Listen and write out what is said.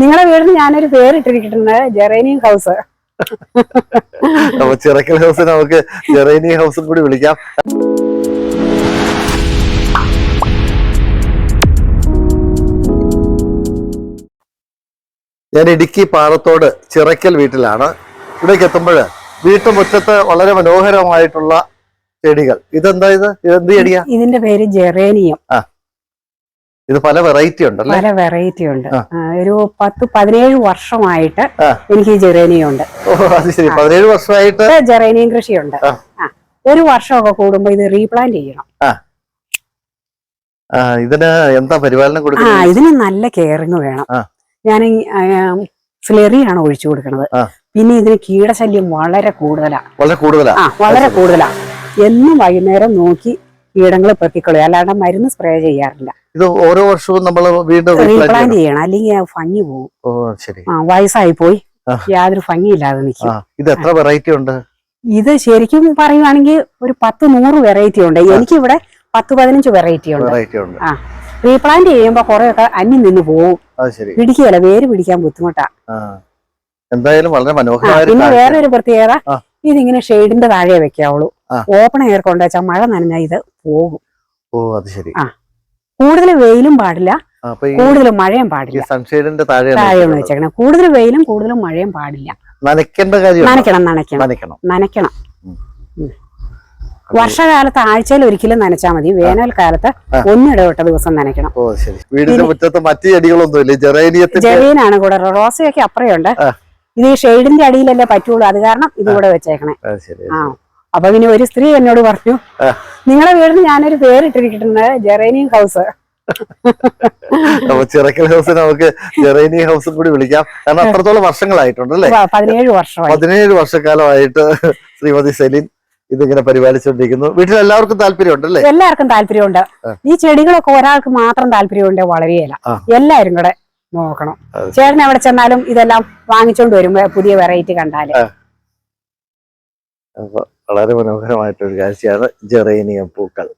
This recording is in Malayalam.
നിങ്ങളുടെ വീടിന് ഞാനൊരു പേരിട്ടിരിക്കുന്നത് ജെറേനിയം ഹൗസ്. ചിറക്കൽ ഹൗസ് നമുക്ക് ജെറേനിയം ഹൗസും കൂടി വിളിക്കാം. ഞാൻ ഇടുക്കി പാറത്തോട് ചിറക്കൽ വീട്ടിലാണ്. ഇവിടേക്ക് എത്തുമ്പോൾ വീട്ടുമുറ്റത്ത് വളരെ മനോഹരമായിട്ടുള്ള ചെടികൾ. ഇതെന്താ ഇത്? ഇതെന്ത് ചെടിയാ? ഇതിന്റെ പേര് ജെറേനിയം. ഇത് പല വെറൈറ്റി ഉണ്ട് പല വെറൈറ്റി ഉണ്ട്. ഒരു പത്ത് പതിനേഴ് വർഷമായിട്ട് എനിക്ക് ജെറേനിയം ഉണ്ട്. പതിനേഴ് വർഷമായിട്ട്? ജെറേനിയം കൃഷിയുണ്ട്. ഒരു വർഷമൊക്കെ കൂടുമ്പോ ഇത് റീപ്ലാന്റ് ചെയ്യണം. ഇതിന് എന്താ പരിപാലനം ആ കൊടുക്കുന്നത് ഇതിന് നല്ല കെയറിങ് വേണം. ഞാൻ ഫ്ലെറിയാണ് ഒഴിച്ചു കൊടുക്കുന്നത്. പിന്നെ ഇതിന് കീടശല്യം വളരെ കൂടുതലാ. വളരെ കൂടുതലാ? വളരെ കൂടുതലാ. എന്നും വൈകുന്നേരം നോക്കി കീടങ്ങൾ പെറുക്കിക്കളയും. അല്ലാണ്ട് മരുന്ന് സ്പ്രേ ചെയ്യാറില്ല. ഇത് ഓരോ വർഷവും നമ്മൾ വീണ്ടും റീപ്ലാന്റ് ചെയ്യണം. അല്ലെങ്കിൽ ഭംഗി പോകും. ഓ ശരി. ആ വയസ്സായി പോയി. യാതൊരു ഭംഗിയില്ലാതെ നിൽക്കും. ഇത് എത്ര വെറൈറ്റി ഉണ്ട്? ഇത് ശരിക്കും പറയുവാണെങ്കിൽ ഒരു പത്ത് നൂറ് വെറൈറ്റി ഉണ്ട്. എനിക്കിവിടെ പത്ത് പതിനഞ്ച് വെറൈറ്റി ഉണ്ട്. ആ റീപ്ലാന്റ് ചെയ്യുമ്പോൾ കുറെയൊക്കെ അന്യം നിന്ന് പോകും പിടിക്കുകയല്ല വേര് പിടിക്കാൻ ബുദ്ധിമുട്ടാ. എന്തായാലും വളരെ മനോഹരമായ പിന്നെ. വേറെ ഒരു പ്രത്യേകത ഇതിങ്ങനെ ഷെയ്ഡിന്റെ താഴെ വെക്കാവുള്ളൂ. ഓപ്പൺ എയർ കൊണ്ടുവച്ചാൽ മഴ നനഞ്ഞ ഇത് പോകും. ഓ അത് ശരി. ആ. കൂടുതൽ വെയിലും പാടില്ല. കൂടുതൽ മഴയും പാടില്ല. സൺഷെയ്ഡിന്റെ താഴെ താഴെയാണ് വെച്ചേക്കണം. കൂടുതൽ വെയിലും കൂടുതലും മഴയും പാടില്ല. നനയ്ക്കേണ്ട കാര്യം നനയ്ക്കണം നനയ്ക്കണം. നനയ്ക്കണം. വർഷകാലത്ത് ആഴ്ചയിൽ ഒരിക്കലും നനച്ചാൽ മതി. വേനൽക്കാലത്ത്. ഒന്നിടവിട്ട ദിവസം നനയ്ക്കണം. വീടിന്റെ മുറ്റത്ത് മറ്റു ചെടികളൊന്നും ഇല്ല ജെറേനിയാണ് ജെറീനാണ് കൂടെ. റോസയൊക്കെ അപ്പുറയുണ്ട്. ഇത് ഷെയ്ഡിന്റെ അടിയിലല്ലേ പറ്റുള്ളൂ. അത് കാരണം ഇതുകൂടെ വെച്ചേക്കണേ. ആ. അപ്പൊ പിന്നെ ഒരു സ്ത്രീ എന്നോട് പറഞ്ഞു. നിങ്ങളുടെ വീടിന് ഞാനൊരു പേരിട്ടിരിക്കുന്നത് ജെറേനിയം ഹൗസ്. ചിറക്കൽ ഹൗസ് നമുക്ക് ജെറേനി ഹൗസും കൂടി വിളിക്കാം. കാരണം അത്രത്തോളം വർഷങ്ങളായിട്ടുണ്ട് അല്ലേ? പതിനേഴ് വർഷമായി. പതിനേഴ് വർഷക്കാലമായിട്ട് ശ്രീമതി സെലിൻ ഇതിങ്ങനെ പരിപാലിച്ചുകൊണ്ടിരിക്കുന്നു. വീട്ടിൽ എല്ലാവർക്കും താല്പര്യമുണ്ട് അല്ലേ? എല്ലാവർക്കും താല്പര്യമുണ്ട്. ഈ ചെടികളൊക്കെ ഒരാൾക്ക് മാത്രം താല്പര്യമുണ്ട് വളരെയല്ല. എല്ലാവരും കൂടെ നോക്കണം. ചേട്ടൻ എവിടെ ചെന്നാലും ഇതെല്ലാം വാങ്ങിച്ചോണ്ട് വരും പുതിയ വെറൈറ്റി കണ്ടാൽ. വളരെ മനോഹരമായിട്ടൊരു കാഴ്ചയാണ് ജെറേനിയം പൂക്കൾ.